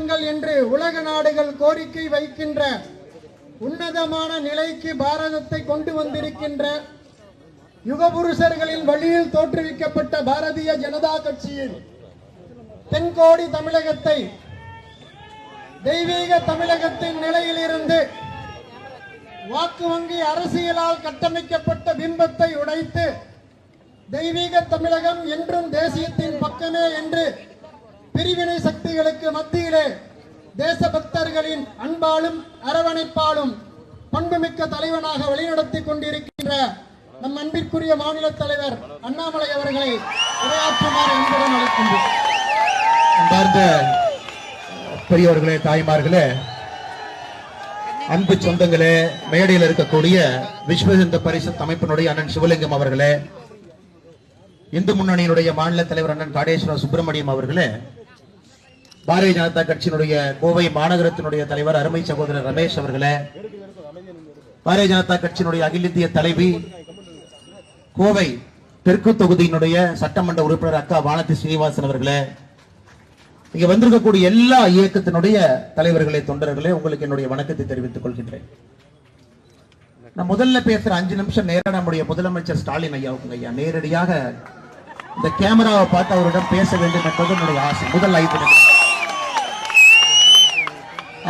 மாற்றுங்கள் என்று உலக நாடுகள் கோரிக்கை வைக்கின்ற உன்னதமான நிலைக்கு பாரதத்தை கொண்டு வந்திருக்கின்ற யுகபுருஷர்களின் வழியில் தோற்றுவிக்கப்பட்ட பாரதிய ஜனதா கட்சியின் தென்கோடி தமிழகத்தை தெய்வீக தமிழகத்தின் நிலையிலிருந்து வாக்கு வங்கி அரசியலால் கட்டமைக்கப்பட்ட பிம்பத்தை உடைத்து தெய்வீக தமிழகம் என்றும் தேசியத்தின் பக்கமே என்று பிரிவினை சக்திகளுக்கு மத்தியிலே தேசபக்தர்களின் அன்பாலும் அரவணைப்பாலும் பண்புமிக்க தலைவனாக வழிநடத்தி கொண்டிருக்கின்ற நம் அன்பிற்குரிய மாநில தலைவர் அண்ணாமலை அவர்களை உரையாற்றுமாறு அன்புடன் அழைக்கின்றோம். பெரியவர்களே தாய்மார்களே அன்பு சொந்தங்களே மேடையில் இருக்கக்கூடிய விஸ்வ இந்து அமைப்பினுடைய அண்ணன் சிவலிங்கம் அவர்களே இந்து முன்னணியினுடைய மாநில தலைவர் அண்ணன் காடேஸ்வர சுப்பிரமணியம் அவர்களே பாரதிய ஜனதா கட்சியினுடைய கோவை மாநகரத்தினுடைய தலைவர் அருமை சகோதரர் ரமேஷ் அவர்களே பாரதிய ஜனதா கட்சியினுடைய அகில இந்திய தலைவி கோவை தெற்கு தொகுதியினுடைய சட்டமன்ற உறுப்பினர் அக்கா வானதி ஸ்ரீனிவாசன் அவர்களே இங்க வந்திருக்கக்கூடிய எல்லா இயக்கத்தினுடைய தலைவர்களே தொண்டர்களே உங்களுக்கு என்னுடைய வணக்கத்தை தெரிவித்துக் கொள்கின்றேன். நான் முதல்ல பேசுற அஞ்சு நிமிஷம் நேரம் நம்முடைய முதலமைச்சர் ஸ்டாலின் ஐயாவுக்கு ஐயா. நேரடியாக இந்த கேமராவை பார்த்து அவரிடம் பேச வேண்டும் என்பது என்னுடைய ஆசை. முதல் ஐந்து நிமிஷம்.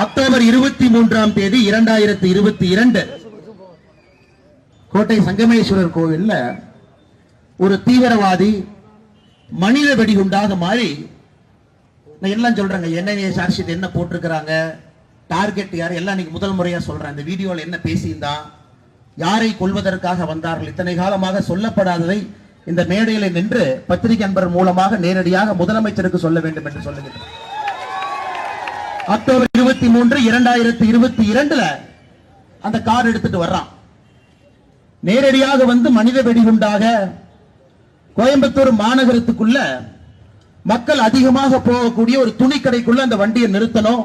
அக்டோபர் இருபத்தி மூன்றாம் தேதி இரண்டாயிரத்தி இருபத்தி இரண்டு. கோட்டை சங்கமேஸ்வரர் கோவில்ல ஒரு தீவிரவாதி மனித வெடிகுண்டாக மாறி நான் எல்லாம் சொல்றேங்க என்ன சார்ஜ் என்ன போட்டிருக்கிறாங்க டார்கெட் யார் எல்லாம் இன்னைக்கு முதல் முறையா சொல்றேன். இந்த வீடியோல என்ன பேசியிருந்தா யாரை கொல்வதற்காக வந்தார்கள் இத்தனை காலமாக சொல்லப்படாததை இந்த மேடையில நின்று பத்திரிகை அன்பர் மூலமாக நேரடியாக முதலமைச்சருக்கு சொல்ல வேண்டும் என்று சொல்லுகிறேன் அக்டோபர் இருபத்தி மூன்று இரண்டாயிரத்தி இருபத்தி இரண்டுல அந்த கார் எடுத்துட்டு வர்றான். நேரடியாக வந்து மனித வெடிகுண்டாக கோயம்புத்தூர் மாநகரத்துக்குள்ள மக்கள் அதிகமாக போகக்கூடிய ஒரு துணி கடைக்குள்ள அந்த வண்டியை நிறுத்தணும்.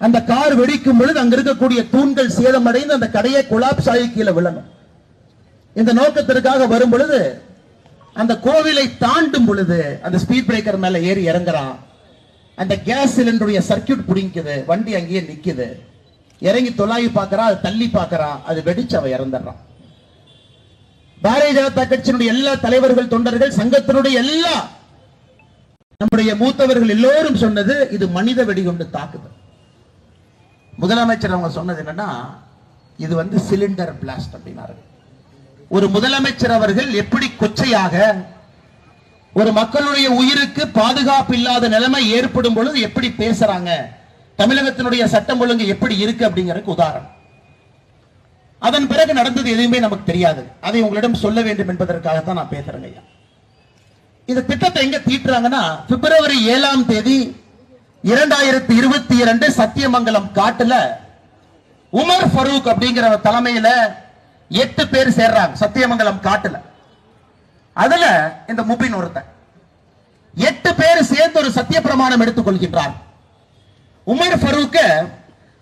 அந்த கார் வெடிக்கும் பொழுது அங்க இருக்கக்கூடிய தூண்கள் சேதமடைந்து அந்த கடையை கொலாப்ஸ் ஆகி கீழே விழணும். இந்த நோக்கத்திற்காக வரும் பொழுது அந்த கோவிலை தாண்டும் பொழுது அந்த ஸ்பீட் பிரேக்கர் மேல ஏறி இறங்குறான். அந்த கேஸ் சிலிண்டருடைய சர்க்கியூட் பிடிக்குது வண்டி அங்கேயே நிக்குது. இறங்கி தொலாவி பார்க்கறான் அது தள்ளி பார்க்கறான் அது வெடிச்சு அவன் இறந்துடுறான். பாரதிய ஜனதா கட்சியினுடைய எல்லா தலைவர்கள் தொண்டர்கள் சங்கத்தினுடைய எல்லா நம்முடைய மூத்தவர்கள் எல்லோரும் சொன்னது இது மனித வெடிகுண்டு தாக்குதல் முதலமைச்சர் அவங்க சொன்னது என்னன்னா இது வந்து சிலிண்டர் பிளாஸ்ட் அப்படின்னாரு. ஒரு முதலமைச்சர் அவர்கள் எப்படி கொச்சையாக ஒரு மக்களுடைய உயிருக்கு பாதுகாப்பு இல்லாத நிலைமை ஏற்படும் பொழுது எப்படி பேசுறாங்க? தமிழகத்தினுடைய சட்டம் ஒழுங்கு எப்படி இருக்கு அப்படிங்கறதுக்கு உதாரணம். அதன் பிறகு நடந்தது எதுவுமே நமக்கு தெரியாது. அதை உங்களிடம் சொல்ல வேண்டும் என்பதற்காகத்தான் நான் பேசுறேங்க ஐயா. இந்த திட்டத்தை எங்க தீட்டுறாங்கன்னா பிப்ரவரி ஏழாம் தேதி இரண்டாயிரத்தி இருபத்தி இரண்டு சத்தியமங்கலம் காட்டுல உமர் ஃபரூக் அப்படிங்கிற தலைமையில எட்டு பேர் சேர்றாங்க சத்தியமங்கலம் காட்டுல. அதுல இந்த முபின் ஒருத்தன். எட்டு பேர் சேர்ந்து ஒரு சத்திய பிரமாணம் எடுத்துக் கொள்கின்றார் உமர் ஃபரூக்க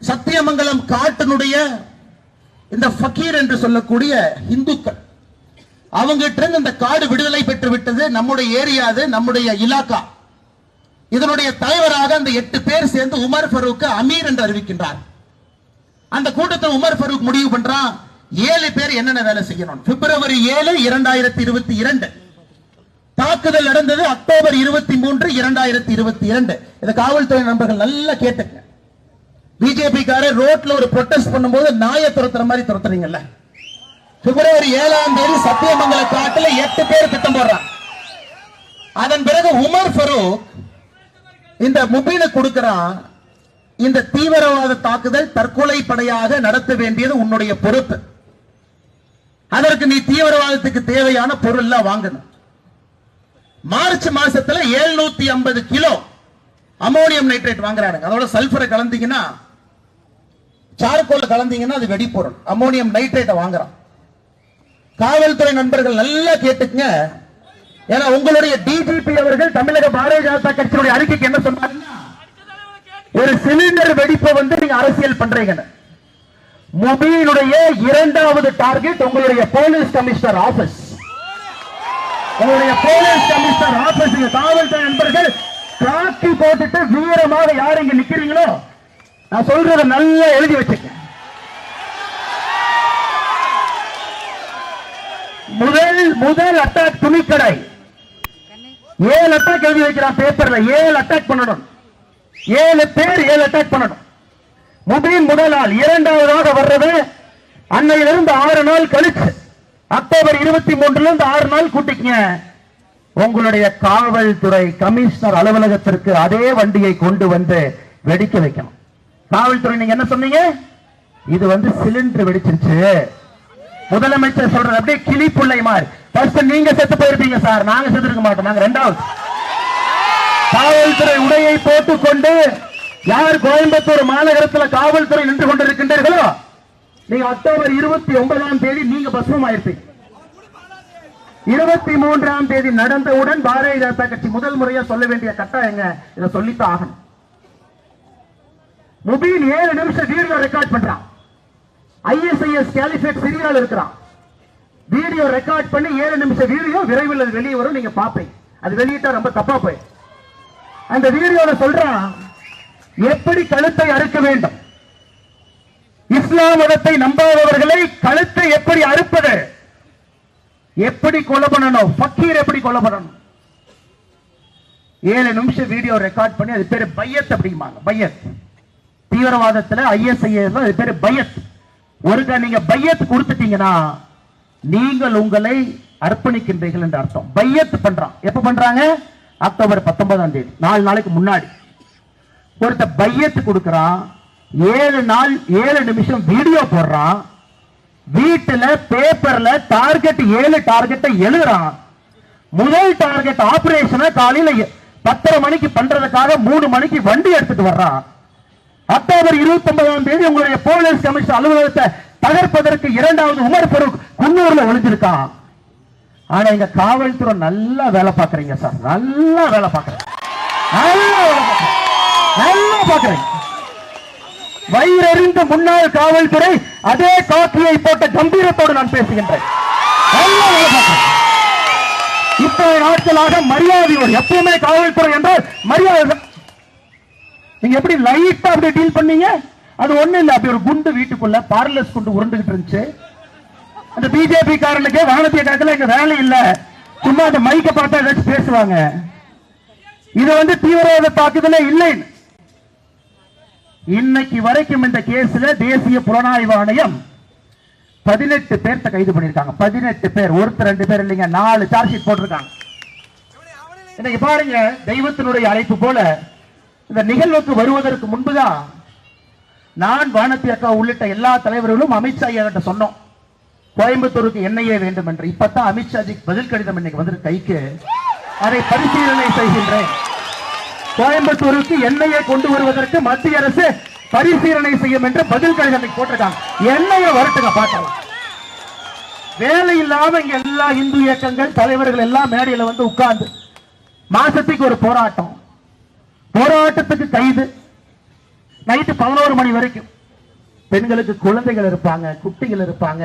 சத்தியமங்கலம் காட்டினுடைய இந்த ஃபக்கீர் என்று சொல்லக்கூடிய இந்துக்கள். அவங்ககிட்ட இருந்து இந்த காடு விடுதலை பெற்று விட்டது நம்முடைய ஏரியா அது நம்முடைய இலாக்கா. இதனுடைய தலைவராக அந்த எட்டு பேர் சேர்ந்து உமர் ஃபரூக்க அமீர் என்று அறிவிக்கின்றார். அந்த கூட்டத்தை உமர் ஃபரூக் முடிவு பண்றான் ஏழு பேர் என்னென்ன வேலை செய்யணும்? பிப்ரவரி ஏழு இரண்டாயிரத்தி இருபத்தி இரண்டு. தாக்குதல் நடந்தது அக்டோபர் இருபத்தி மூன்று இரண்டாயிரத்தி இருபத்தி இரண்டு. இந்த காவல்துறை நண்பர்கள் நல்லா கேட்டுங்க பிஜேபி காரர் ரோட்ல ஒரு ப்ரொடெஸ்ட் பண்ணும்போது நாயை துரத்துற மாதிரி துரத்துறீங்கல்ல. பிப்ரவரி ஏழாம் தேதி சத்தியமங்கல காட்டுல எட்டு பேர் திட்டம் போடுறான் அதன் பிறகு உமர் ஃபரூக் இந்த முபீனை கொடுக்கிறான். இந்த தீவிரவாத தாக்குதல் தற்கொலை படையாக நடத்த வேண்டியது உன்னுடைய பொறுப்பு. அதற்கு நீ தீவிரவாதத்துக்கு தேவையான பொருள் வாங்கணும் மார்ச் மாசத்துல 750 ஐம்பது கிலோ அமோனியம் நைட்ரேட் வாங்குறானுங்க. அதோட சல்பரை கலந்தீங்கன்னா சார்கோல் கலந்தீங்கன்னா அது வெடிப்பொருள் அமோனியம் நைட்ரேட்டை வாங்குறான். காவல்துறை நண்பர்கள் நல்லா கேட்டுக்குங்க. ஏன்னா உங்களுடைய டிஜிபி அவர்கள் தமிழக பாரதிய ஜனதா கட்சியினுடைய அறிக்கைக்கு என்ன சொன்னாருன்னா ஒரு சிலிண்டர் வெடிப்பை வந்து நீங்க அரசியல் பண்றீங்கன்னு. முபீனுடைய இரண்டாவது டார்கெட் உங்களுடைய போலீஸ் கமிஷனர் ஆபீஸ். உங்களுடைய போலீஸ் கமிஷனர் ஆபீஸ். காவல்துறை நண்பர்கள் காக்கி போட்டுட்டு வீரமாக யார் இங்க நிக்கிறீங்களோ நான் சொல்றத நல்லா எழுதி வச்சுக்க முதல் முதல் அட்டாக் துணிக்கடை. ஏழு அட்டாக் எழுதி வைக்கிறான் பேப்பர்ல ஏழு அட்டாக் பண்ணணும். ஏழு பேர் ஏழு அட்டாக் பண்ணணும். முபின் முதல் நாள் இரண்டாவதாக வர்றது அன்னையிலிருந்து ஆறு நாள் கழிச்சு. அக்டோபர் இருபத்தி மூன்றுல இருந்து ஆறு நாள் கூட்டிக்கங்க. உங்களுடைய காவல்துறை கமிஷனர் அலுவலகத்திற்கு அதே வண்டியை கொண்டு வந்து வெடிக்க வைக்கணும். காவல்துறை நீங்க என்ன சொன்னீங்க? இது வந்து சிலிண்டர் வெடிச்சிருச்சு. முதலமைச்சர் சொல்றது அப்படியே கிளி பிள்ளை மாதிரி. ஃபர்ஸ்ட் நீங்க செத்து போயிருப்பீங்க சார். நாங்க செத்து இருக்க மாட்டோம். நாங்க ரெண்டாவது. காவல்துறை உடையை போட்டுக்கொண்டு யார் கோயம்புத்தூர் மாநகரத்தில் காவல்துறை நின்று கொண்டிருக்கின்றீர்களோ நீங்க அக்டோபர் இருபத்தி ஒன்பதாம் தேதி நீங்க பஸ்மம் ஆயிருப்பீங்க இருபத்தி மூன்றாம் தேதி நடந்தவுடன் பாரதிய ஜனதா கட்சி முதல் முறையா சொல்ல வேண்டிய கட்டாயங்க இதை சொல்லித்தான் ஆகணும். முபீன் ஏழு நிமிஷம் வீடியோ ரெக்கார்ட் பண்றான். ஐஎஸ்ஐஎஸ் கேலிஃபேட் சிரியால் இருக்கிறான். வீடியோ ரெக்கார்ட் பண்ணி ஏழு நிமிஷம் வீடியோ விரைவில் அது வெளியே வரும் நீங்க பாப்பீங்க அது வெளியிட்டா ரொம்ப தப்பா போய் அந்த வீடியோல சொல்றான் எப்படி கழுத்தை அறுக்க வேண்டும்? இஸ்லாம் மதத்தை நம்பாதவர்களை கழுத்தை எப்படி அறுப்பது? எப்படி கொலை பண்ணணும்? பக்கீர் எப்படி கொலை பண்ணணும்? ஏழு நிமிஷம் வீடியோ ரெக்கார்ட் பண்ணி அது பேரு பையத் அப்படிம்பாங்க. பையத். தீவிரவாதத்துல ஐஎஸ்ஐஎஸ் அது பேர் பையத். ஒருக்க நீங்க பையத் கொடுத்துட்டீங்கன்னா நீங்கள் உங்களை அர்ப்பணிக்கின்றீர்கள் என்று அர்த்தம். பையத் பண்றான். எப்ப பண்றாங்க? அக்டோபர் பத்தொன்பதாம் தேதி. நாலு நாளைக்கு முன்னாடி. ஒருத்த பையத்து கொடுக்கறான் ஏழு நாள் ஏழு நிமிஷம் வீடியோ போடுறான் வீட்டுல பேப்பர்ல டார்கெட் ஏழு டார்கெட்டை எழுதுறான் முதல் டார்கெட் ஆபரேஷனை காலையில எ- பத்தரை மணிக்கு பண்றதுக்காக மூணு மணிக்கு வண்டி எடுத்துட்டு வர்றான் அக்டோபர் இருபத்தி ஒன்பதாம் தேதி உங்களுடைய போலீஸ் கமிஷன் அலுவலகத்தை தகர்ப்பதற்கு இரண்டாவது உமர் ஃபரூக் குன்னூர்ல ஒளிஞ்சிருக்கான் ஆனா எங்க காவல்துறை நல்லா வேலை பாக்குறீங்க சார் நல்லா வேலை பாக்குறீங்க நல்லா வேலை பாக்குறீங்க நல்லா பாக்குறேன் வயிறறிந்த முன்னாள் காவல்துறை அதே காக்கியை போட்ட கம்பீரத்தோடு நான் பேசுகின்றேன். இத்தனை நாட்களாக மரியாதையோடு எப்பவுமே காவல்துறை என்றால் மரியாதை தான். நீங்க எப்படி லைட்டா அப்படி டீல் பண்ணீங்க? அது ஒண்ணு இல்ல. அப்படி ஒரு குண்டு வீட்டுக்குள்ள பார்லஸ் குண்டு உருண்டுகிட்டு இருந்துச்சு. அந்த பிஜேபி காரனுக்கு வானத்திய காலத்துல எங்க வேலை இல்ல. சும்மா அந்த மைக்க பார்த்தா ஏதாச்சும் பேசுவாங்க. இது வந்து தீவிரவாத தாக்குதலே இல்லைன்னு. இன்னைக்கு வரைக்கும் இந்த கேஸ்ல தேசிய புலனாய்வு ஆணையம் பதினெட்டு பேர்த்த கைது பண்ணிருக்காங்க பதினெட்டு பேர். ஒருத்தர் ரெண்டு பேர் இல்லைங்க. நாலு சார்ஜ் ஷீட் போட்டிருக்காங்க. இன்னைக்கு பாருங்க தெய்வத்தினுடைய அழைப்பு போல இந்த நிகழ்வுக்கு வருவதற்கு முன்புதான் நான் வானத்தி அக்கா உள்ளிட்ட எல்லா தலைவர்களும் அமித்ஷா ஐயா கிட்ட சொன்னோம். கோயம்புத்தூருக்கு என்ஐஏ வேண்டும் என்று இப்பதான் அமித்ஷாஜி பதில் கடிதம் இன்னைக்கு வந்திருக்கு கைக்கு. அதை பரிசீலனை செய்கின்றேன். கோயம்புத்தூருக்கு எண்ணெயை கொண்டு வருவதற்கு மத்திய அரசு பரிசீலனை செய்யும் என்று பதில் கடிதம் போட்டிருக்காங்க. எண்ணெயை வரட்டுங்க பார்க்கலாம் வேலை இல்லாம இங்க எல்லா இந்து இயக்கங்கள் தலைவர்கள் எல்லாம் மேடையில வந்து உட்கார்ந்து மாசத்துக்கு ஒரு போராட்டம். போராட்டத்துக்கு கைது. நைட்டு பதினோரு மணி வரைக்கும். பெண்களுக்கு குழந்தைகள் இருப்பாங்க குட்டிகள் இருப்பாங்க.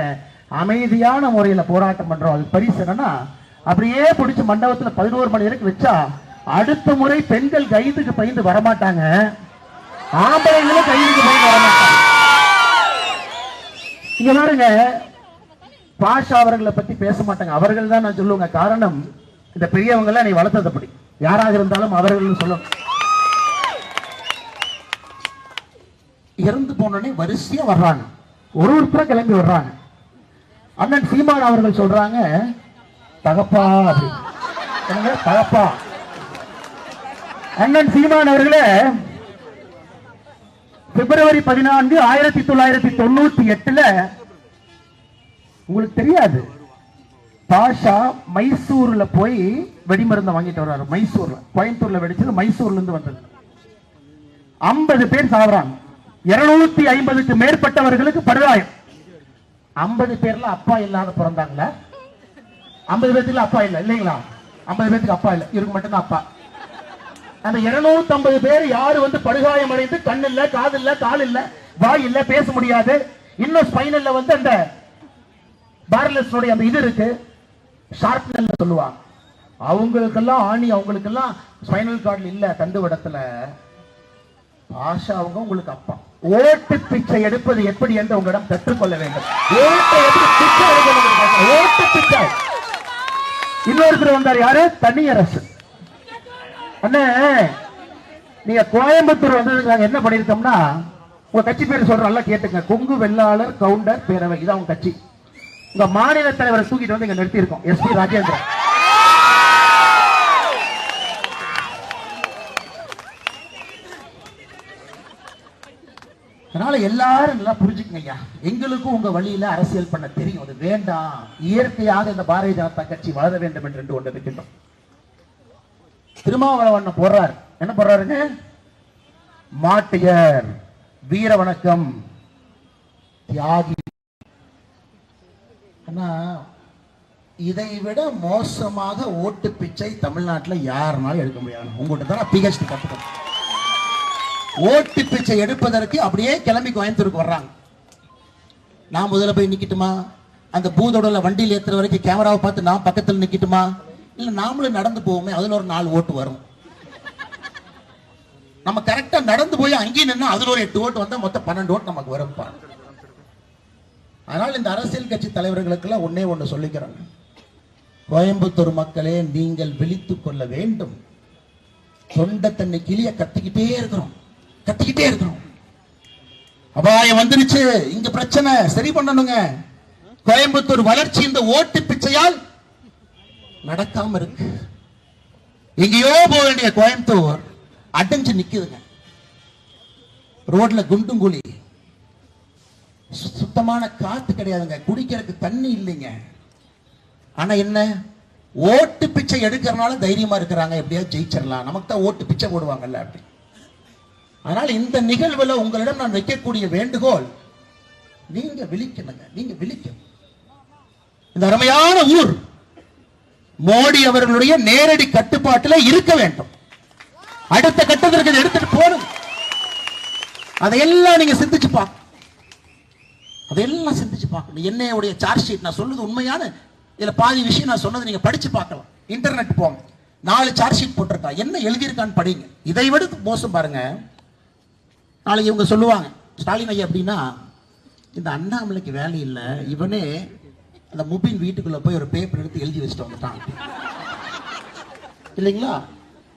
அமைதியான முறையில போராட்டம் பண்றோம். அது பரிசு என்னன்னா அப்படியே பிடிச்சு மண்டபத்துல பதினோரு மணி வரைக்கும் வச்சா அடுத்த முறை பெண்கள் கைதுக்கு பயந்து வரமாட்டாங்க. ஆம்பளைங்களும் கைதுக்கு பயந்து வரமாட்டாங்க. இங்க பாருங்க பாஷா அவர்களை பத்தி பேச மாட்டாங்க. அவர்கள் தான் நான் சொல்லுவேங்க. காரணம் இந்த பெரியவங்க எல்லாம் நீ வளர்த்தது அப்படி யாராக இருந்தாலும் அவர்கள் சொல்லணும். இறந்து போனோடனே வரிசையா வர்றாங்க. ஒரு ஒருத்தரும் கிளம்பி வர்றாங்க. அண்ணன் சீமான் அவர்கள் சொல்றாங்க தகப்பா அப்படின்னு. தகப்பா. அண்ணன் சீமான் அவர்களே பிப்ரவரி பதினான்கு ஆயிரத்தி தொள்ளாயிரத்தி தொண்ணூத்தி எட்டுல உங்களுக்கு தெரியாது பாஷா மைசூர்ல போய் வெடிமருந்தை வாங்கிட்டு வர்றாரு மைசூர்ல. கோயம்புத்தூர்ல வெடிச்சது மைசூர்ல இருந்து வந்தது. ஐம்பது பேர் சாகுறாங்க இருநூத்தி ஐம்பதுக்கு மேற்பட்டவர்களுக்கு படுகாயம். ஐம்பது பேர்ல அப்பா இல்லாத பிறந்தாங்களா? ஐம்பது பேர்த்துல அப்பா இல்ல இல்லைங்களா? ஐம்பது பேருக்கு அப்பா இல்ல இவருக்கு மட்டும்தான் அப்பா. அந்த 250 பேர் யாரு வந்து படுகாயம் அடைந்து கண் இல்ல காது இல்ல கால் இல்ல வாய் இல்ல பேச முடியாது. இன்னும் ஸ்பைனல்ல வந்து அந்த பார்லஸோட அந்த இது இருக்கு. ஷார்ப்னல் சொல்லுவாங்க. அவங்களுக்கெல்லாம் ஆணி அவங்களுக்கெல்லாம் ஸ்பைனல் கார்டில் இல்ல தண்டுவடத்துல. பாஷா அவங்க உங்களுக்கு அப்பா. ஓட்டு பிச்சை எடுப்பது எப்படி என்று உங்களிடம் கற்றுக்கொள்ள வேண்டும். ஓட்டு பிச்சை இன்னொருத்தர் வந்தார் யாரு? தனியரசு அண்ணே நீங்க கோயம்புத்தூர் வந்ததுக்கு நாங்க என்ன பண்ணிருக்கோம்னா உங்க கட்சி பேர் சொல்ற நல்லா கேட்டுங்க. கொங்கு வெள்ளாளர் கவுண்டர் பேரவை இதான் உங்க கட்சி. உங்க மாநில தலைவரை தூக்கிட்டு வந்து இங்க நிறுத்தி இருக்கோம் எஸ் பி ராஜேந்திரன். அதனால எல்லாரும் நல்லா புரிஞ்சுக்கங்க ஐயா. எங்களுக்கும் உங்க வழியில அரசியல் பண்ண தெரியும். அது வேண்டாம். இயற்கையாக இந்த பாரதிய ஜனதா கட்சி வளர வேண்டும் என்று ஒன்று இருக்கின்றோம் திருமாவளவன் போடுறார். என்ன போடுறாருங்க? மாட்டியர் வீர வணக்கம் தியாகி. ஆனா இதை விட மோசமாக ஓட்டு பிச்சை தமிழ்நாட்டில் யாருனாலும் எடுக்க முடியாது. உங்கள்கிட்ட தான் பிஹெச்டி கற்றுக்கணும் ஓட்டு பிச்சை எடுப்பதற்கு அப்படியே கிளம்பி கோயம்புத்தூருக்கு வர்றாங்க. நான் முதல்ல போய் நிக்கட்டுமா? அந்த பூதோடல வண்டியில் ஏத்துற வரைக்கும் கேமராவை பார்த்து நான் பக்கத்தில் நிக்கட்டுமா? இல்லை நாமளும் நடந்து போவோமே அதுல ஒரு நாலு ஓட்டு வரும். நம்ம கரெக்டா நடந்து போய் அங்கேயும் நின்னா அதுல ஒரு எட்டு ஓட்டு வந்தா மொத்தம் பன்னெண்டு ஓட்டு நமக்கு வரும்ப்பா அதனால் இந்த அரசியல் கட்சி தலைவர்களுக்கெல்லாம் ஒன்னே ஒண்ணு சொல்லிக்கிறாங்க கோயம்புத்தூர் மக்களே நீங்கள் விழித்து கொள்ள வேண்டும். தொண்டை தன்னை கிளிய கத்திக்கிட்டே இருக்கிறோம். கத்திக்கிட்டே இருக்கிறோம். அபாயம் வந்துருச்சு. இங்க பிரச்சனை. சரி பண்ணணுங்க. கோயம்புத்தூர் வளர்ச்சி இந்த ஓட்டு பிச்சையால் நடக்காம இருக்கு எங்கேயோ போக வேண்டிய கோயம்புத்தூர் அடைஞ்சு நிக்குதுங்க. ரோட்ல குண்டும் குழி. சு- சுத்தமான காத்து கிடையாதுங்க. குடிக்கிறதுக்கு தண்ணி இல்லைங்க. ஆனா என்ன? ஓட்டு பிச்சை எடுக்கிறனால தைரியமா இருக்கிறாங்க. எப்படியாவது ஜெயிச்சிடலாம். நமக்கு தான் ஓட்டு பிச்சை போடுவாங்கல்ல அப்படி. அதனால இந்த நிகழ்வுல உங்களிடம் நான் வைக்கக்கூடிய வேண்டுகோள் நீங்க விழிக்கணுங்க. நீங்க விழிக்கணும். இந்த அருமையான ஊர் மோடி அவர்களுடைய நேரடி கட்டுப்பாட்டில் இருக்க வேண்டும். அடுத்த கட்டத்திற்கு எடுத்துட்டு போகணும் அதையெல்லாம் நீங்க சிந்திச்சு பார்க்க அதையெல்லாம் சிந்திச்சு பார்க்கணும் என்னையுடைய சார்ஜ் ஷீட் நான் சொல்லுது உண்மையான இதுல பாதி விஷயம் நான் சொன்னது நீங்க படிச்சு பார்க்கலாம். இன்டர்நெட் போங்க. நாலு சார்ஜ் ஷீட் போட்டிருக்கா. என்ன எழுதியிருக்கான்னு படிங்க. இதை விட மோசம் பாருங்க. நாளைக்கு இவங்க சொல்லுவாங்க ஸ்டாலின் ஐயா அப்படின்னா இந்த அண்ணாமலைக்கு வேலை இல்லை இவனே அந்த முபின் வீட்டுக்குள்ள போய் ஒரு பேப்பர் எடுத்து எழுதி வச்சுட்டு வந்துட்டான். இல்லைங்களா?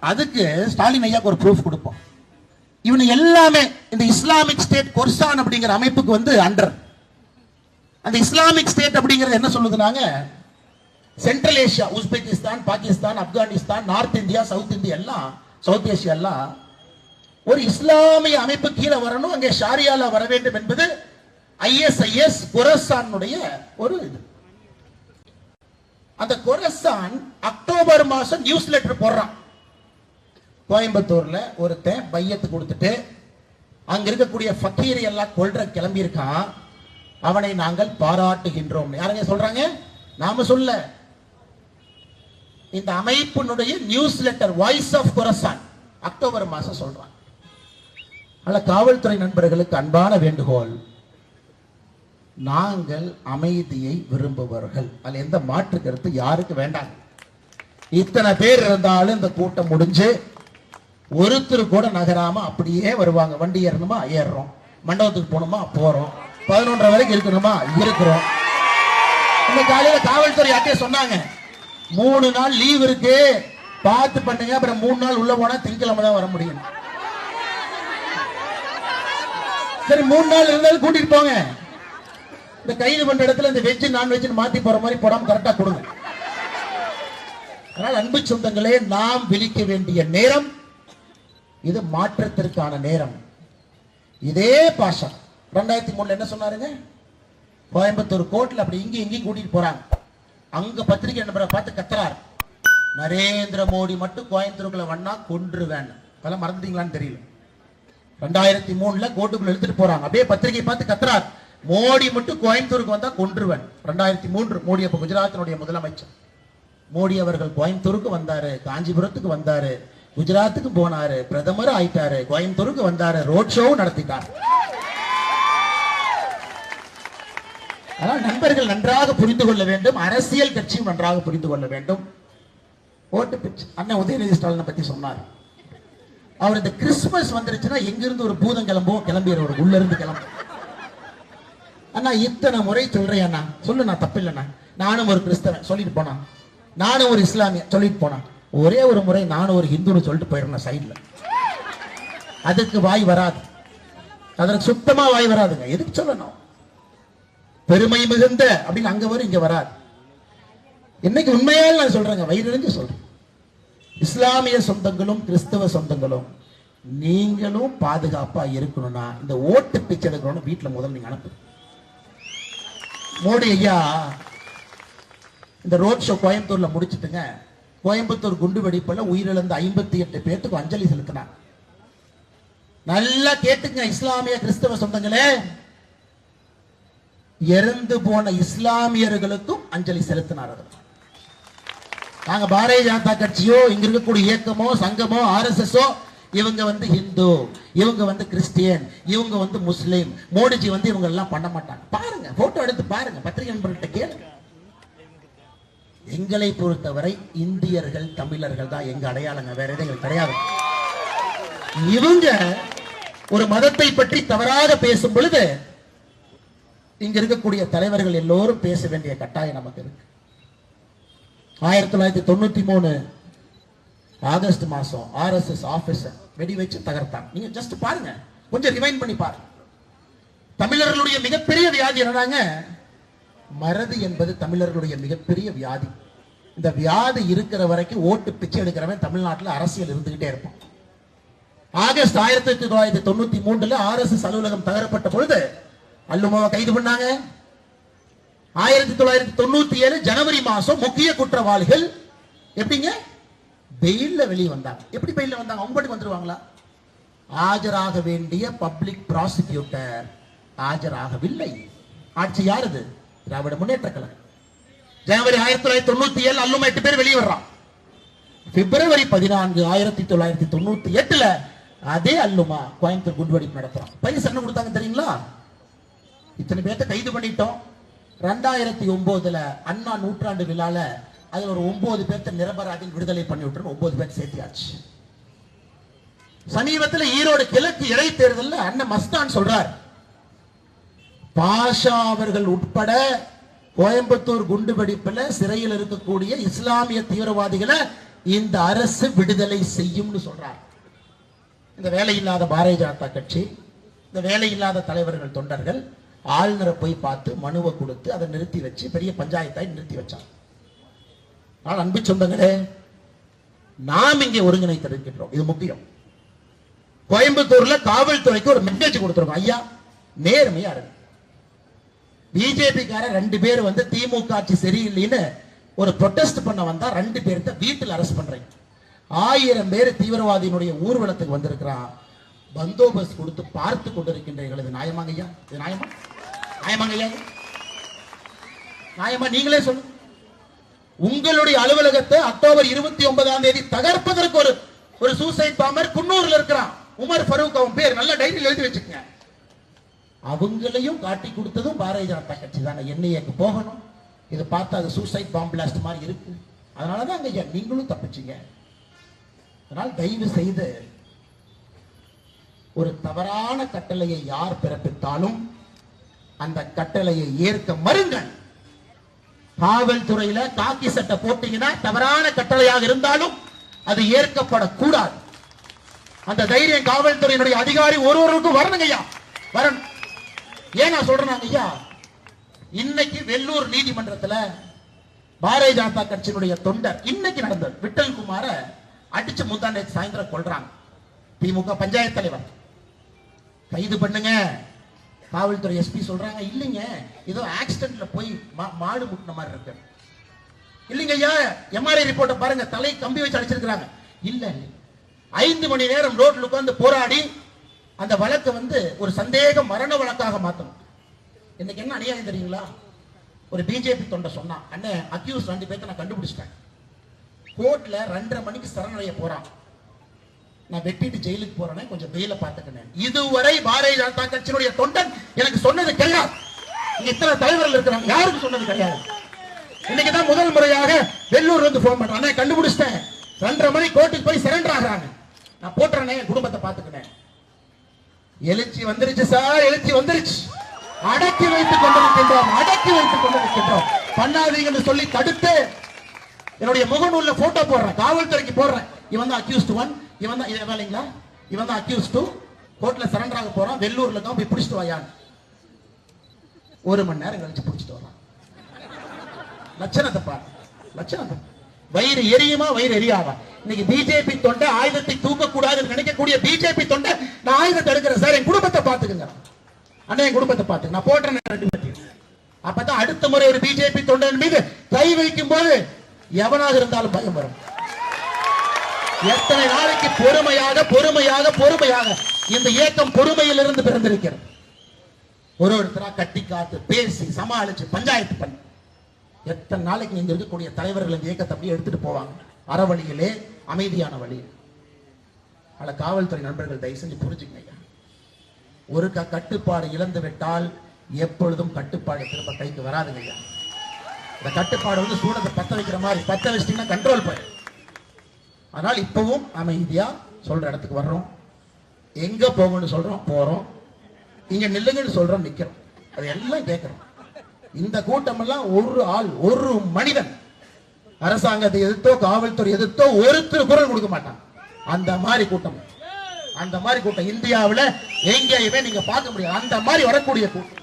அதுக்கு ஸ்டாலின் ஐயாக்கு ஒரு ப்ரூஃப் கொடுப்போம். இவனு எல்லாமே இந்த இஸ்லாமிக் ஸ்டேட் கொர்சான் அப்படிங்கிற அமைப்புக்கு வந்து அண்டர் அந்த இஸ்லாமிக் ஸ்டேட் அப்படிங்கிறது என்ன சொல்லுதுனாங்க? Central Asia Uzbekistan Pakistan Afghanistan north India south India எல்லாம் சவுத் ஏஷியா எல்லாம் ஒரு இஸ்லாமிய அமைப்பு கீழே வரணும் அங்கே ஷாரியால வர வேண்டும் என்பது ஐஎஸ்ஐஎஸ் குரசானுடைய ஒரு இது. அந்த கொரசான் அக்டோபர் மாசம் நியூஸ் லெட்டர் போடுறான். கோயம்புத்தூர்ல ஒருத்தன் பையத்து கொடுத்துட்டு அங்க இருக்கக்கூடிய ஃபக்கீர் எல்லாம் கொல்ற கிளம்பியிருக்கான். அவனை நாங்கள் பாராட்டுகின்றோம் யாருங்க சொல்றாங்க? நாம சொல்ல. இந்த அமைப்பினுடைய newsletter voice of Khorasan October மாசம் சொல்றான். அல்ல காவல்துறை நண்பர்களுக்கு அன்பான வேண்டுகோள். நாங்கள் அமைதியை விரும்புபவர்கள். அதில் எந்த மாற்று கருத்து யாருக்கு வேண்டாம். இத்தனை பேர் இருந்தாலும் இந்த கூட்டம் முடிஞ்சு ஒருத்தர் கூட நகராம அப்படியே வருவாங்க. வண்டி ஏறணுமா? ஏறுறோம். மண்டபத்துக்கு போகணுமா? போறோம். பதினொன்றரை வரைக்கும் இருக்கணுமா? இருக்கிறோம். இந்த காலையில காவல்துறை யார்ட்டே சொன்னாங்க. மூணு நாள் லீவ் இருக்கு. பார்த்து பண்ணுங்க. அப்புறம் மூணு நாள் உள்ள போனா திங்கக்கிழமை தான் வர முடியும். சரி மூணு நாள் இருந்தாலும் கூட்டிட்டு போங்க. இந்த கைது பண்ற இடத்துல இந்த வெஜ் நான்வெஜ் மாத்தி போற மாதிரி போடாம கரெக்டா கொடுங்க. அதனால் அன்பு சொந்தங்களே நாம் விழிக்க வேண்டிய நேரம் இது மாற்றத்திற்கான நேரம். இதே பாஷா. ரெண்டாயிரத்தி மூணுல என்ன சொன்னாருங்க? கோயம்புத்தூர் கோர்ட்ல அப்படி இங்கே இங்கேயும் கூட்டிட்டு போறாங்க. அங்க பத்திரிகை என்ன பார்த்து கத்துறாரு. நரேந்திர மோடி மட்டும் கோயம்புத்தூருக்குள்ள வண்ணா கொன்றுவேன் அதெல்லாம் மறந்துட்டீங்களான்னு தெரியல. ரெண்டாயிரத்தி மூணுல கோர்ட்டுக்குள்ள எடுத்துட்டு போறாங்க. அப்படியே பத்திரிகை பார்த்து கத்துறாரு. மோடி மட்டும் கோயம்புத்தூருக்கு வந்தா கொன்றுவன். ரெண்டாயிரத்தி மூன்று மோடி அப்ப குஜராத்தினுடைய முதலமைச்சர். மோடி அவர்கள் கோயம்புத்தூருக்கு வந்தாரு காஞ்சிபுரத்துக்கு வந்தாரு குஜராத்துக்கு போனாரு பிரதமர் ஆயிட்டாரு கோயம்புத்தூருக்கு வந்தாரு ரோட் ஷோவும் நடத்திட்டார். அதனால் நண்பர்கள் நன்றாக புரிந்து கொள்ள வேண்டும் அரசியல் கட்சியும் நன்றாக புரிந்து கொள்ள வேண்டும். ஓட்டு பிச்சு. அண்ணன் உதயநிதி ஸ்டாலினை பத்தி சொன்னார். அவர் இந்த கிறிஸ்துமஸ் வந்துருச்சுன்னா எங்கிருந்து ஒரு பூதம் கிளம்பும் கிளம்பிடுவார் உள்ள இருந்து கிளம்பும் அண்ணா இத்தனை முறை சொல்றேன் அண்ணா. சொல்லு நான் தப்பில்லைண்ணா. நானும் ஒரு கிறிஸ்தவன் சொல்லிட்டு போனான் நானும் ஒரு இஸ்லாமிய சொல்லிட்டு போனான் ஒரே ஒரு முறை நானும் ஒரு ஹிந்துன்னு சொல்லிட்டு போயிடுறேன் சைடுல. அதுக்கு வாய் வராது. அதற்கு சுத்தமா வாய் வராதுங்க. எதுக்கு சொல்லணும்? பெருமை மிகுந்த அப்படின்னு அங்க வரும் இங்க வராது. இன்னைக்கு உண்மையால் நான் சொல்றேங்க வயிறு சொல்றேன். இஸ்லாமிய சொந்தங்களும் கிறிஸ்தவ சொந்தங்களும் நீங்களும் பாதுகாப்பா இருக்கணும்னா இந்த ஓட்டு பிச்சை எடுக்கணும்னு வீட்டில் முதல்ல நீங்க அனுப்பு மோடி ஐயா இந்த ரோட் ஷோ கோயம்புத்தூர்ல முடிச்சிட்டுங்க. கோயம்புத்தூர் குண்டு வெடிப்புல உயிரிழந்த ஐம்பத்தி எட்டு பேர்த்துக்கு அஞ்சலி செலுத்தினார். நல்லா கேட்டுங்க இஸ்லாமிய கிறிஸ்தவ சொந்தங்களே. இறந்து போன இஸ்லாமியர்களுக்கும் அஞ்சலி செலுத்தினார் அவர். நாங்க பாரதிய ஜனதா கட்சியோ இங்க இருக்கக்கூடிய இயக்கமோ சங்கமோ ஆர்எஸ்எஸ்ஓ இவங்க வந்து ஹிந்து இவங்க வந்து கிறிஸ்டியன் இவங்க வந்து முஸ்லீம். மோடிஜி வந்து இவங்க எல்லாம் பண்ண மாட்டாங்க. பாருங்க போட்டோ எடுத்து பாருங்க பத்திரிகை நண்பர்கிட்ட கேளுங்க. எங்களை பொறுத்தவரை இந்தியர்கள் தமிழர்கள் தான் எங்க அடையாளங்க. வேற எதுவும் கிடையாது. இவங்க ஒரு மதத்தை பற்றி தவறாக பேசும் பொழுது இங்க இருக்கக்கூடிய தலைவர்கள் எல்லோரும் பேச வேண்டிய கட்டாயம் நமக்கு இருக்கு. ஆயிரத்தி தொள்ளாயிரத்தி தொண்ணூத்தி மூணு ஆகஸ்ட் மாசம் ஆர்எஸ்எஸ் ஆபீஸ் வெடி வச்சு தகர்த்தான். நீங்க ஜஸ்ட் பாருங்க. கொஞ்சம் ரிமைண்ட் பண்ணி பாருங்க தமிழர்களுடைய மிகப்பெரிய வியாதி என்னடாங்க மறதி என்பது தமிழர்களுடைய மிகப்பெரிய வியாதி. இந்த வியாதி இருக்கிற வரைக்கும் ஓட்டு பிச்சை எடுக்கிறவன் தமிழ்நாட்டில் அரசியல் இருந்துகிட்டே இருப்பான். ஆகஸ்ட் ஆயிரத்தி தொள்ளாயிரத்தி தொண்ணூத்தி மூன்றுல ஆர்எஸ்எஸ் அலுவலகம் தகரப்பட்ட பொழுது அல்லுமாவை கைது பண்ணாங்க. ஆயிரத்தி தொள்ளாயிரத்தி தொண்ணூத்தி ஏழு ஜனவரி மாசம் முக்கிய குற்றவாளிகள் எப்படிங்க? பெயில்ல வெளியே வந்தாங்க. எப்படி பெயில்ல வந்தாங்க? அவங்க பாட்டுக்கு வந்துடுவாங்களா ஆஜராக வேண்டிய பப்ளிக் ப்ராசிக்யூட்டர் ஆஜராகவில்லை. ஆட்சி யார் இது திராவிட முன்னேற்ற கழகம். ஜனவரி ஆயிரத்தி தொள்ளாயிரத்தி தொண்ணூத்தி ஏழு அல்லுமா எட்டு பேர் வெளியே வர்றான். பிப்ரவரி பதினான்கு ஆயிரத்தி தொள்ளாயிரத்தி தொண்ணூத்தி எட்டுல அதே அல்லுமா கோயம்புத்தூர் குண்டுவெடிப்பு நடத்துறான். பரிசு என்ன கொடுத்தாங்க தெரியுங்களா? இத்தனை பேர்த்த கைது பண்ணிட்டோம். ரெண்டாயிரத்தி ஒன்பதுல அண்ணா நூற்றாண்டு விழால அதுல ஒரு ஒன்பது பேர்த்த நிரபராதி விடுதலை பண்ணி விட்டுரு ஒன்பது பேர் சேர்த்தியாச்சு சமீபத்தில் ஈரோடு கிழக்கு இடைத்தேர்தல்ல அண்ணன் மஸ்தான் சொல்றார். பாஷா அவர்கள் உட்பட கோயம்புத்தூர் குண்டுவெடிப்புல சிறையில் இருக்கக்கூடிய இஸ்லாமிய தீவிரவாதிகளை இந்த அரசு விடுதலை செய்யும்னு சொல்றார். இந்த வேலையில்லாத பாரதிய ஜனதா கட்சி இந்த வேலையில்லாத தலைவர்கள் தொண்டர்கள் ஆளுநரை போய் பார்த்து மனுவை கொடுத்து அதை நிறுத்தி வச்சு பெரிய பஞ்சாயத்தாய் நிறுத்தி வச்சாங்க. ஆனால் அன்பு சொந்தங்களே நாம் இங்கே ஒருங்கிணைத்திருக்கின்றோம். இது முக்கியம். கோயம்புத்தூர்ல காவல்துறைக்கு ஒரு மெசேஜ் கொடுத்துருக்கோம். ஐயா நேர்மையா இருக்கு பிஜேபி கார ரெண்டு பேர் வந்து திமுக ஆட்சி சரியில்லைன்னு ஒரு ப்ரொடெஸ்ட் பண்ண வந்தா ரெண்டு பேர்த்த வீட்டில் அரெஸ்ட் பண்றீங்க. ஆயிரம் பேர் தீவிரவாதியினுடைய ஊர்வலத்துக்கு வந்திருக்கிறான் பந்தோபஸ்த் கொடுத்து பார்த்து கொண்டிருக்கின்றீர்கள். இது நியாயமாங்க ஐயா? இது நியாயமா? நியாயமாங்க ஐயா? நியாயமா நீங்களே சொல்லுங்க. உங்களுடைய அலுவலகத்தை அக்டோபர் இருபத்தி ஒன்பதாம் தேதி தகர்ப்பதற்கு ஒரு ஒரு சூசைட் பாமர் குன்னூர்ல இருக்கிறான். உமர் ஃபரூக் அவன் பேர். நல்ல டைரியில் எழுதி வச்சுக்கங்க. அவங்களையும் காட்டி கொடுத்ததும் பாரதிய ஜனதா கட்சி தானே. என்ஐஏக்கு போகணும். இதை பார்த்தா அது சூசைட் பாம்பு பிளாஸ்ட் மாதிரி இருக்கு. அதனாலதான் அங்க ஐயா நீங்களும் தப்பிச்சீங்க? அதனால் தயவு செய்து ஒரு தவறான கட்டளையை யார் பிறப்பித்தாலும் அந்த கட்டளையை ஏற்க மறுங்கள். காவல்துறையில காக்கி சட்டை போட்டீங்கன்னா தவறான கட்டளையாக இருந்தாலும் அது ஏற்கப்படக்கூடாது. அந்த தைரியம் காவல்துறையினுடைய அதிகாரி ஒருவருக்கும் வரணுங்க ஐயா. வரணும். ஏன் நான் சொல்றேன் ஐயா? இன்னைக்கு வெள்ளூர் நீதிமன்றத்துல பாரதிய ஜனதா கட்சியினுடைய தொண்டர் இன்னைக்கு நடந்தது. விட்டல் குமார அடிச்சு முந்தாண்டை சாயந்தரம் கொள்றாங்க திமுக பஞ்சாயத்து தலைவர். கைது பண்ணுங்க. காவல்துறை எஸ்பி சொல்றாங்க இல்லைங்க ஏதோ ஆக்சிடென்ட்ல போய் மா- மாடு முட்டின மாதிரி இருக்கு. இல்லைங்க ஐயா எம்ஆர்ஐ ரிப்போர்ட்டை பாருங்க தலை கம்பி வச்சு அடிச்சிருக்கிறாங்க. இல்ல ஐந்து மணி நேரம் ரோட்ல உட்கார்ந்து போராடி அந்த வழக்கை வந்து ஒரு சந்தேக மரண வழக்காக மாத்தணும். இன்னைக்கு என்ன அநியாயம் தெரியுங்களா? ஒரு பிஜேபி தொண்டை சொன்னான் அண்ணே அக்யூஸ் ரெண்டு பேர்த்த நான் கண்டுபிடிச்சிட்டேன். கோர்ட்ல ரெண்டரை மணிக்கு சரணடைய போறான். நான் வெட்டிட்டு ஜெயிலுக்கு போறேனே கொஞ்சம் வெயில பாத்துக்கினேன் இதுவரை பாரதிய ஜனதா கட்சியினுடைய தொண்டன் எனக்கு சொன்னது கிடையாது. இத்தனை தலைவர்கள் இருக்கிறாங்க யாருக்கும் சொன்னது கிடையாது? இன்னைக்கு தான் முதல் முறையாக வெள்ளூர்ல இருந்து போன் பண்றேன். கண்டுபிடிச்சிட்டேன். ரெண்டரை மணி கோர்ட்டுக்கு போய் சரண்டர் ஆகிறாங்க. நான் போட்டுறேனே என் குடும்பத்தை பாத்துக்கினேன் எழுச்சி வந்துருச்சு சார் எழுச்சி வந்துருச்சு. அடக்கி வைத்துக் கொண்டிருக்கின்றோம் அடக்கி வைத்துக் கொண்டிருக்கின்றோம். பண்ணாதீங்கன்னு சொல்லி தடுத்து என்னுடைய முகநூல்ல போட்டோ போடுறேன் காவல்துறைக்கு போடுறேன். இவன் தான் அக்யூஸ்ட் ஒன் இவன் தான் இது வேலைங்களா இவன் தான் அக்யூஸ்டு டூ கோர்ட்ல சரண்டர் ஆக போறான். வெள்ளூர்ல தான் போய் பிடிச்சிட்டு வாயான்னு ஒரு மணி நேரம் கழிச்சு பிடிச்சிட்டு வரான் லட்சணத்தை பாரு. லட்சணத்தை. வயிறு எரியுமா வயிறு எரியாவா இன்னைக்கு பிஜேபி தொண்டை ஆயுதத்தை தூக்க கூடாதுன்னு நினைக்கக்கூடிய பிஜேபி தொண்டை நான் ஆயுதத்தை எடுக்கிறேன் சார். என் குடும்பத்தை பாத்துக்குங்க அண்ணா என் குடும்பத்தை பாத்துக்க நான் போட்டேன் ரெண்டு அப்பதான் அடுத்த முறை ஒரு பிஜேபி தொண்டன் மீது கை வைக்கும் போது எவனாக இருந்தாலும் பயம் வரும். எத்தனை நாளைக்கு பொறுமையாக பொறுமையாக பொறுமையாக இந்த இயக்கம் பொறுமையிலிருந்து பிறந்திருக்கிறது? ஒரு ஒருத்தரா கட்டி காத்து பேசி சமாளிச்சு பஞ்சாயத்து பண்ணி. எத்தனை நாளைக்கு இங்க இருக்கக்கூடிய தலைவர்கள் இந்த இயக்கத்தை அப்படியே எடுத்துட்டு போவாங்க? அறவழியிலே அமைதியான வழி பல காவல்துறை நண்பர்கள் தயவு செஞ்சு புரிஞ்சுக்கங்க ஐயா. ஒரு க கட்டுப்பாடு இழந்து விட்டால் எப்பொழுதும் கட்டுப்பாடு திரும்ப கைக்கு வராதுங்க ஐயா. இந்த கட்டுப்பாடு வந்து சூடத்தை பத்த வைக்கிற மாதிரி பத்த வச்சிட்டிங்கன்னா கண்ட்ரோல் பண்ணு ஆனால் இப்பவும் அமைதியா சொல்ற இடத்துக்கு வர்றோம். எங்க போகணும்னு சொல்றோம் போறோம். இங்க நில்லுங்கன்னு சொல்றோம் நிக்கிறோம். அது எல்லாம் கேட்கிறோம். இந்த கூட்டம் எல்லாம் ஒரு ஆள் ஒரு மனிதன். அரசாங்கத்தை எதிர்த்தோ காவல்துறை எதிர்த்தோ ஒருத்தர் குரல் கொடுக்க மாட்டான். அந்த மாதிரி கூட்டம். அந்த மாதிரி கூட்டம் இந்தியாவில் எங்கேயுமே நீங்க பார்க்க முடியாது. அந்த மாதிரி வரக்கூடிய கூட்டம்.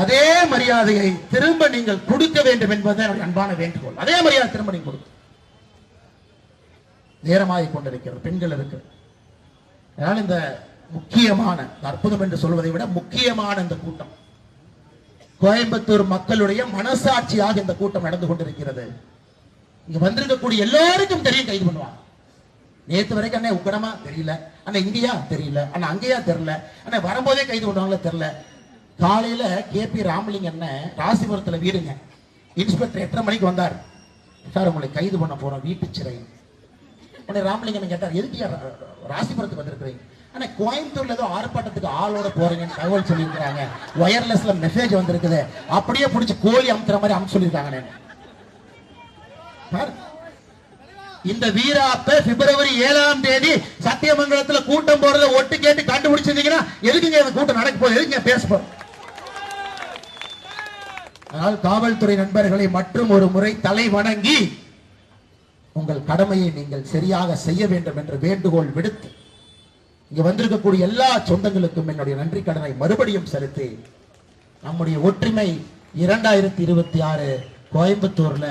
அதே மரியாதையை திரும்ப நீங்கள் கொடுக்க வேண்டும் என்பதை அன்பான வேண்டுகோள். அதே மரியாதை திரும்ப நீங்க கொடுக்கும் நேரமாகிக் கொண்டிருக்கிறது. பெண்கள் இருக்கிறது அதனால் இந்த முக்கியமான அற்புதம் என்று சொல்வதை விட முக்கியமான இந்த கூட்டம். கோயம்புத்தூர் மக்களுடைய மனசாட்சியாக இந்த கூட்டம் நடந்து கொண்டிருக்கிறது. இங்க வந்திருக்கக்கூடிய எல்லாருக்கும் தெரியும் கைது பண்ணுவாங்க. நேத்து வரைக்கும் அண்ணே உக்கடமா? தெரியல. அண்ணா இங்கேயா? தெரியல. அண்ணா அங்கேயா? தெரியல. அண்ணா வரும்போதே கைது பண்ணுவாங்களா? தெரியல. காலையில கே பி ராமலிங்க அண்ணன் ராசிபுரத்துல வீடுங்க. இன்ஸ்பெக்டர் எத்தனை மணிக்கு வந்தார்? சார் உங்களை கைது பண்ண போறோம். வீட்டு சிறை. உடனே ராமலிங்கம் கேட்டார் எதுக்கு ராசிபுரத்துக்கு வந்திருக்கிறீங்க? ஆனா கோயம்புத்தூர்ல ஏதோ ஆர்ப்பாட்டத்துக்கு ஆளோட போறீங்கன்னு தகவல் சொல்லியிருக்கிறாங்க. ஒயர்லெஸ்ல மெசேஜ் வந்திருக்குது. அப்படியே பிடிச்சி கோழி அமுத்துற மாதிரி அமுச்சு சொல்லியிருக்காங்க இந்த வீராப்ப பிப்ரவரி ஏழாம் தேதி சத்தியமங்கலத்துல கூட்டம் போறத ஒட்டு கேட்டு கண்டுபிடிச்சிருந்தீங்கன்னா எதுக்குங்க இந்த கூட்டம் நடக்க போகுது? எதுக்குங்க பேச போறோம்? அதனால் காவல்துறை நண்பர்களை மற்றும் ஒரு முறை தலை வணங்கி உங்கள் கடமையை நீங்கள் சரியாக செய்ய வேண்டும் என்று வேண்டுகோள் விடுத்து இங்க வந்திருக்கக்கூடிய எல்லா சொந்தங்களுக்கும் என்னுடைய நன்றி கடனை மறுபடியும் செலுத்தி நம்முடைய ஒற்றுமை இரண்டாயிரத்தி இருபத்தி ஆறு கோயம்புத்தூர்ல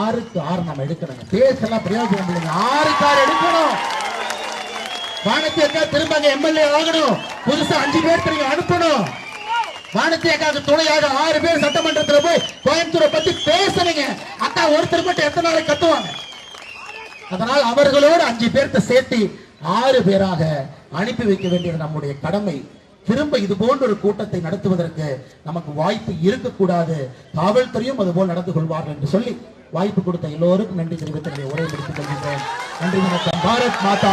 ஆறுக்கு ஆறு நம்ம எடுக்கணுங்க. பேசலாம் பிரயோஜனம் இல்லைங்க ஆறுக்கு ஆறு எடுக்கணும். வானத்தி அக்கா திரும்ப எம்எல்ஏ ஆகணும். புதுசா அஞ்சு பேர் நீங்க அனுப்பணும். வானத்தி அக்காவுக்கு துணையாக ஆறு பேர் சட்டமன்றத்துல போய் கோயம்புத்தூரை பத்தி பேசுறீங்க அக்கா ஒருத்தர் மட்டும் எத்தனை நாளைக்கு கத்துவாங்க அதனால் அவர்களோடு அஞ்சு பேர்த்த சேர்த்து ஆறு பேராக அனுப்பி வைக்க வேண்டியது நம்முடைய கடமை. திரும்ப இது போன்ற ஒரு கூட்டத்தை நடத்துவதற்கு நமக்கு வாய்ப்பு இருக்கக்கூடாது. காவல்துறையும் அதுபோல் நடந்து கொள்வார்கள் என்று சொல்லி வாய்ப்பு கொடுத்த எல்லோருக்கும் நன்றி தெரிவித்து உரை உரையை முடித்துக் கொள்கின்றேன். நன்றி வணக்கம். பாரத் மாதா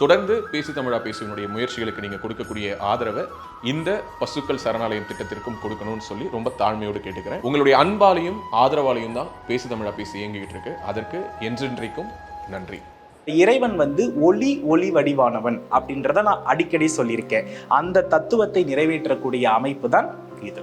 தொடர்ந்து பேசி தமிழா பேசுவனுடைய முயற்சிகளுக்கு நீங்கள் கொடுக்கக்கூடிய ஆதரவை இந்த பசுக்கள் சரணாலயம் திட்டத்திற்கும் கொடுக்கணும்னு சொல்லி ரொம்ப தாழ்மையோடு கேட்டுக்கிறேன். உங்களுடைய அன்பாலையும் ஆதரவாலையும் தான் பேசி தமிழா பேசி இயங்கிக்கிட்டு இருக்கு. அதற்கு என்றென்றைக்கும் நன்றி. இறைவன் வந்து ஒளி ஒளி வடிவானவன் அப்படின்றத நான் அடிக்கடி சொல்லியிருக்கேன். அந்த தத்துவத்தை நிறைவேற்றக்கூடிய அமைப்பு தான் இது.